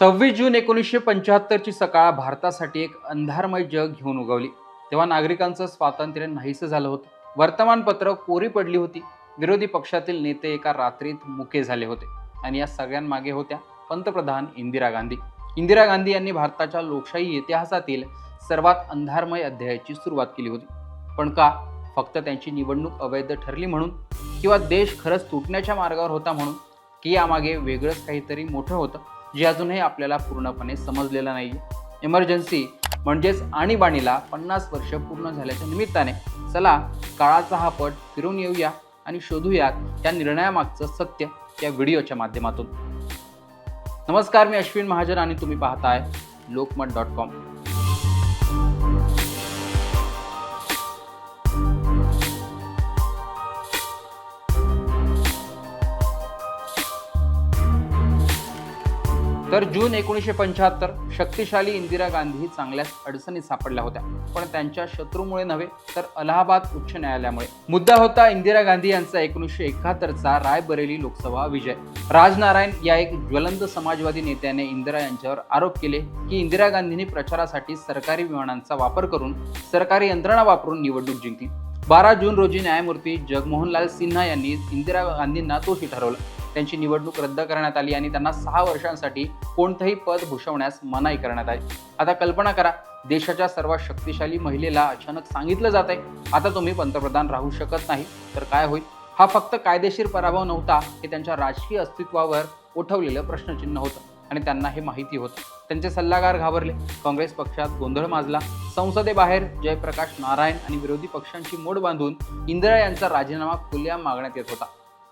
सव्वीस जून एकोणीसशे पंच्याहत्तरची सकाळ भारतासाठी एक अंधारमय जग घेऊन उगवली. तेव्हा नागरिकांचं स्वातंत्र्य नाहीसं झालं होतं. वर्तमानपत्र कोरी पडली होती. विरोधी पक्षातील नेते एका रात्रीत मुके झाले होते. आणि या सगळ्यांमागे होत्या पंतप्रधान इंदिरा गांधी. इंदिरा गांधी यांनी भारताच्या लोकशाही इतिहासातील सर्वात अंधारमय अध्यायाची सुरुवात केली होती. पण का? फक्त त्यांची निवडणूक अवैध ठरली म्हणून? किंवा देश खरंच तुटण्याच्या मार्गावर होता म्हणून? की यामागे वेगळंच काहीतरी मोठं होतं? जे अजूनही आपल्याला पूर्णपणे समजलेलं नाही इमर्जन्सी म्हणजेच आणीबाणीला पन्नास वर्ष पूर्ण झाल्याच्या निमित्ताने चला काळाचा हा पट फिरून येऊया आणि शोधूयात त्या निर्णयामागचं सत्य या व्हिडिओच्या माध्यमातून. नमस्कार मी अश्विन महाजन आणि तुम्ही पाहताय लोकमत डॉट कॉम. तर जून एकोणीसशे पंच्याहत्तर शक्तिशाली इंदिरा गांधी चांगल्याच अडचणीत सापडल्या होत्या. पण त्यांच्या शत्रूमुळे नव्हे तर अलाहाबाद उच्च न्यायालयामुळे. मुद्दा होता इंदिरा गांधी यांचा एकोणीसशे एकाहत्तरचा रायबरेली लोकसभा विजय. राजनारायण या एक ज्वलंत समाजवादी नेत्याने इंदिरा यांच्यावर आरोप केले की इंदिरा गांधींनी प्रचारासाठी सरकारी विमानांचा वापर करून सरकारी यंत्रणा वापरून निवडणूक जिंकली. बारा जून रोजी न्यायमूर्ती जगमोहनलाल सिन्हा यांनी इंदिरा गांधींना दोषी ठरवलं. त्यांची निवडणूक रद्द करण्यात आली आणि त्यांना सहा वर्षांसाठी कोणतंही पद भूषवण्यास मनाई करण्यात आली. आता कल्पना करा देशाच्या सर्वात शक्तिशाली महिलेला अचानक सांगितलं जात आहे आता तुम्ही पंतप्रधान राहू शकत नाही तर काय होईल? हा फक्त कायदेशीर पराभव नव्हता हे त्यांच्या राजकीय अस्तित्वावर उठवलेलं प्रश्नचिन्ह होतं आणि त्यांना हे माहिती होतं. त्यांचे सल्लागार घाबरले. काँग्रेस पक्षात गोंधळ माजला. संसदेबाहेर जयप्रकाश नारायण आणि विरोधी पक्षांची मोड बांधून इंदिरा यांचा राजीनामा खुल्या मागण्यात येत होता.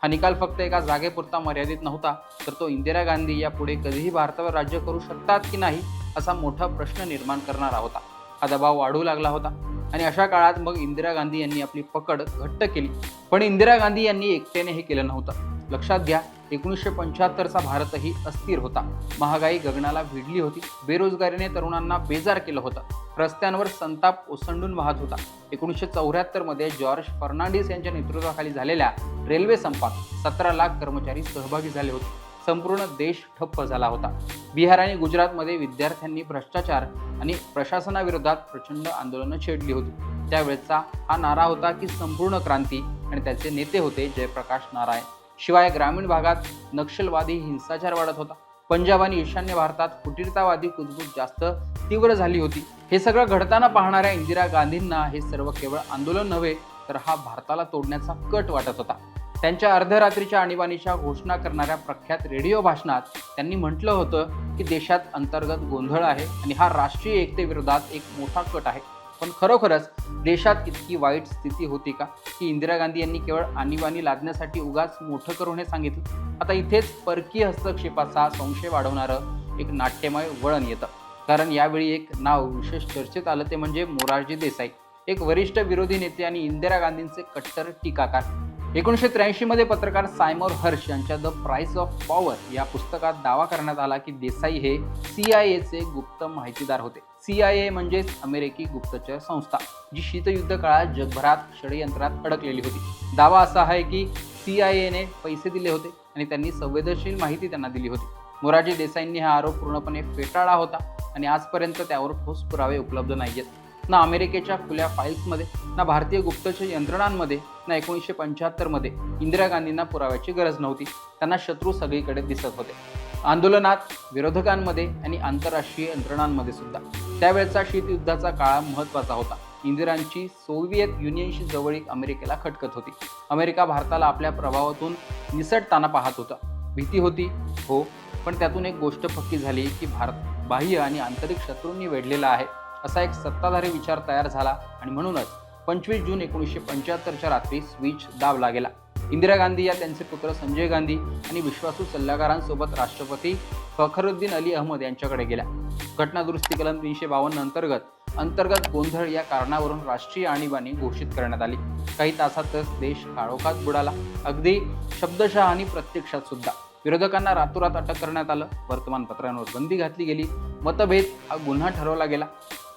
हा निकाल फक्त एका जागेपुरता मर्यादित नव्हता तर तो इंदिरा गांधी यापुढे कधीही भारतावर राज्य करू शकतात की नाही असा मोठा प्रश्न निर्माण करणारा होता. हा दबाव वाढू लागला होता आणि अशा काळात मग इंदिरा गांधी यांनी आपली पकड घट्ट केली. पण इंदिरा गांधी यांनी एकट्याने हे केलं नव्हतं. लक्षात घ्या एकोणीसशे पंच्याहत्तरचा भारतही अस्थिर होता. महागाई गगनाला भिडली होती. बेरोजगारीने तरुणांना बेजार केलं होतं. रस्त्यांवर संताप ओसंडून वाहत होता. एकोणीसशे चौऱ्याहत्तरमध्ये जॉर्ज फर्नांडिस यांच्या नेतृत्वाखाली झालेल्या रेल्वे संपात सतरा लाख कर्मचारी सहभागी झाले होते. संपूर्ण देश ठप्प झाला होता. बिहार आणि गुजरातमध्ये विद्यार्थ्यांनी भ्रष्टाचार आणि प्रशासनाविरोधात प्रचंड आंदोलनं छेडली होती. त्यावेळेचा हा नारा होता की संपूर्ण क्रांती आणि त्याचे नेते होते जयप्रकाश नारायण. शिवाय ग्रामीण भागात नक्षलवादी हिंसाचार वाढत होता. पंजाब आणि ईशान्य भारतात फुटीरतावादी कुजबूज जास्त तीव्र झाली होती. हे सगळं घडताना पाहणाऱ्या इंदिरा गांधींना हे सर्व केवळ आंदोलन नव्हे तर हा भारताला तोडण्याचा कट वाटत होता. त्यांच्या अर्धरात्रीच्या आणीबाणीच्या घोषणा करणाऱ्या प्रख्यात रेडिओ भाषणात त्यांनी म्हटलं होतं की देशात अंतर्गत गोंधळ आहे आणि हा राष्ट्रीय एकतेविरोधात एक मोठा कट आहे. पण खरोखरच देशात इतकी वाईट स्थिती होती का? की इंदिरा गांधी यांनी केवळ आणीबाणी लादण्यासाठी उगाच मोठं करून हे सांगितलं. आता इथेच परकीय हस्तक्षेपाचा संशय वाढवणारं एक नाट्यमय वळण येतं. कारण यावेळी एक नाव विशेष चर्चेत आलं ते म्हणजे मोरारजी देसाई. एक वरिष्ठ विरोधी नेते आणि इंदिरा गांधींचे कट्टर टीकाकार. एकोणीसशे त्र्याऐंशीमध्ये पत्रकार सायमोर हर्ष यांच्या द प्राइस ऑफ पॉवर या पुस्तकात दावा करण्यात आला की देसाई हे सी आय एचे गुप्त माहितीदार होते. सी आय ए म्हणजेच अमेरिकी गुप्तचर संस्था जी शीतयुद्ध काळात जगभरात षडयंत्रात अडकलेली होती. दावा असा आहे की सी आय एने पैसे दिले होते आणि त्यांनी संवेदनशील माहिती त्यांना दिली होती. मोराजी देसाईंनी हा आरोप पूर्णपणे फेटाळला होता आणि आजपर्यंत त्यावर ठोस पुरावे उपलब्ध नाहीयेत. ना अमेरिकेच्या खुल्या फाईल्समध्ये ना भारतीय गुप्तचर यंत्रणांमध्ये ना एकोणीसशे पंच्याहत्तरमध्ये इंदिरा गांधींना पुराव्याची गरज नव्हती. त्यांना शत्रू सगळीकडे दिसत होते. आंदोलनात विरोधकांमध्ये आणि आंतरराष्ट्रीय यंत्रणांमध्ये सुद्धा. त्यावेळचा शीतयुद्धाचा काळ महत्त्वाचा होता. इंदिरांची सोव्हिएत युनियनशी जवळीक अमेरिकेला खटकत होती. अमेरिका भारताला आपल्या प्रभावातून निसटताना पाहत होता. भीती होती हो पण त्यातून एक गोष्ट पक्की झाली की भारत बाह्य आणि आंतरिक शत्रूंनी वेढलेला आहे असा एक सत्ताधारी विचार तयार झाला आणि म्हणूनच पंचवीस जून एकोणीसशे पंच्याहत्तरच्या रात्री स्विच दाबला गेला इंदिरा गांधी या त्यांचे पुत्र संजय गांधी आणि विश्वासू सल्लागारांसोबत राष्ट्रपती फखरुद्दीन अली अहमद यांच्याकडे गेल्या. घटना दुरुस्ती कलम तीनशे बावन्न अंतर्गत अंतर्गत गोंधळ या कारणावरून राष्ट्रीय आणीबाणी घोषित करण्यात आली. काही तासातच देश काळोखात बुडाला. अगदी शब्दशः आणि प्रत्यक्षात सुद्धा. विरोधकांना रातोरात अटक करण्यात आलं. वर्तमानपत्रांवर बंदी घातली गेली. मतभेद हा गुन्हा ठरवला गेला.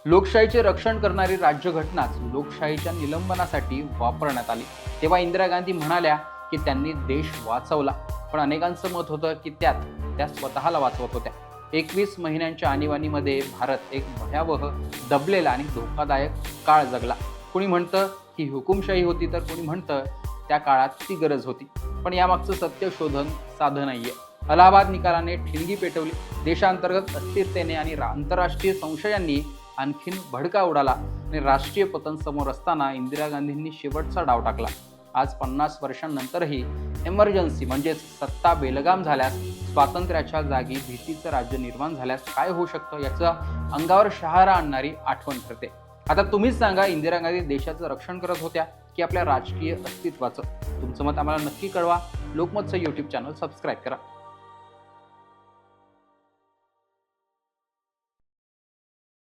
लोकशाहीचे रक्षण करणारी राज्यघटनाच लोकशाहीच्या निलंबनासाठी वापरण्यात आली. तेव्हा इंदिरा गांधी म्हणाल्या की त्यांनी देश वाचवला. पण अनेकांचं मत होतं की त्यात त्या स्वतःला वाचवत होत्या. एकवीस महिन्यांच्या आणीबाणीमध्ये भारत एक भयावह दबलेला आणि धोकादायक काळ जगला. कुणी म्हणतं ही हुकुमशाही होती तर कुणी म्हणतं त्या काळात ती गरज होती. पण यामागचं सत्य शोधन साधं नाहीये. अलाहाबाद निकालाने ठिणगी पेटवली. देशांतर्गत अस्थिरतेने आणि आंतरराष्ट्रीय संशयांनी आणखीन भडका उडाला आणि राष्ट्रीय पतन समोर असताना इंदिरा गांधींनी शेवटचा डाव टाकला. आज पन्नास वर्षांनंतरही एमर्जन्सी म्हणजेच सत्ता बेलगाम झाल्यास स्वातंत्र्याच्या जागी भीतीचं राज्य निर्माण झाल्यास काय होऊ शकतं याचं अंगावर शहारा आणणारी आठवण ठरते. आता तुम्हीच सांगा इंदिरा गांधी देशाचं रक्षण करत होत्या की आपल्या राजकीय अस्तित्वाचं. तुमचं मत आम्हाला नक्की कळवा. लोकमतचं यूट्यूब चॅनल सबस्क्राईब करा.